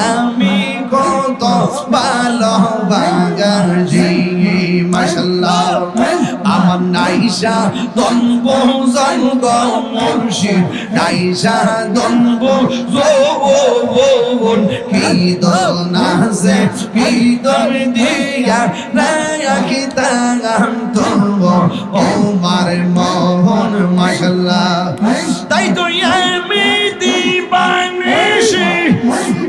আমি কত ভালো বাগাজি মাশাল্লাহ আমার নাইসা দনব জঙ্গ মুর্শিদ নাইসা দনব জোবন কি দনাসে কি দর দিয়া রাখি তাগাম তো ও মার মোহন মাশাল্লাহ তাই তো আমি দিবানিশি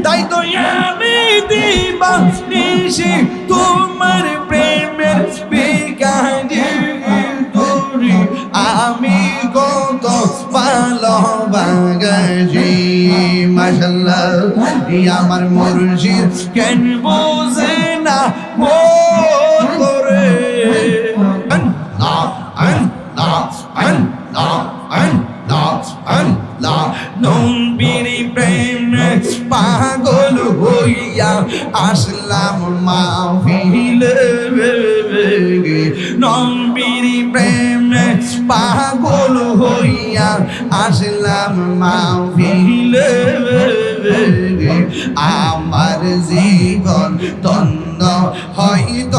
তাই তো আমি দিবানিশি তোমার মাশাল্লাহ আমার মুর্শিদ, কেন বোঝে না ও তোরে আল্লাহ আল্লাহ আল্লাহ আল্লাহ আল্লাহ নবীর প্রেমে পাগল হইয়া আসলাম মাহফিলে। নবীর প্রেমে পাগল হইয়া আসলাম মাহফিলে। আমার জীবন তন্ন হয়ত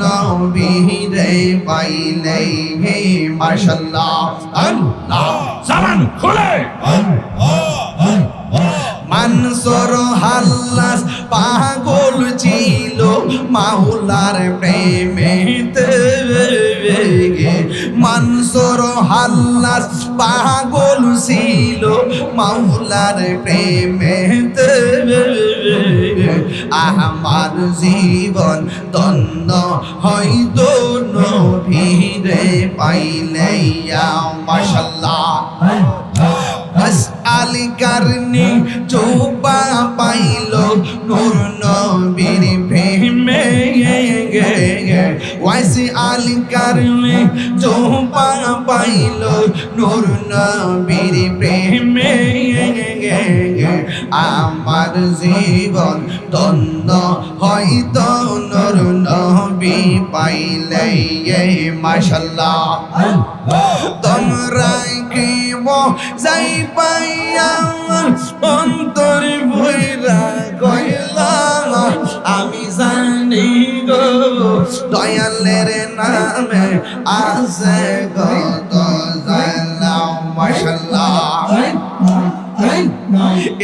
নবীরে পাইলে হে মাশাল্লাহ। আল্লাহ সামান খুলে। মানসর হাল্লাস পাগল ছিল মাওলার প্রেমেতে। মানসর হাল্লাস পাগল ছিল, মাওলার প্রেমেতে আমার জীবন তন্ন হয়তো নভীরে পাইলে মাশাল্লাহ বাস আলী কারণে চোপা পাইল, নূর ওয়াইসি আলী কারণে চোপা পাইল নূর নবীর প্রেমে। আমার জীবন তন্ন হয়তো নূর নবী পাইলে মাশাল্লাহ। তোমরা কি যাই পাইয়া অন্তর ভৈরা কইলা, আমি জানি গো। দয়ালের নামে আছে কত জানলাম মাশাল্লাহ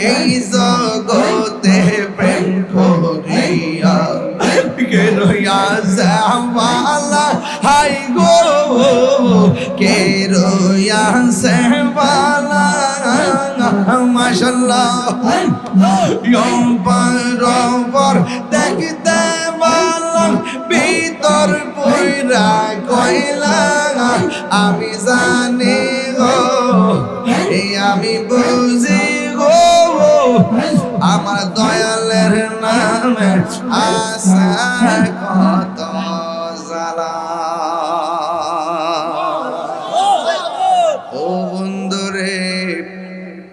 এই জগতে প্রেম করিয়া কে রইয়া যাওয়ালা হাই গো কে রইয়া সেবালা মাশাল্লাহ ইয়ম পর দেখতে পইরা কইলা আমি জানি গো আমি বুঝি গো আমার দয়ালের নামে আশা জ্বালা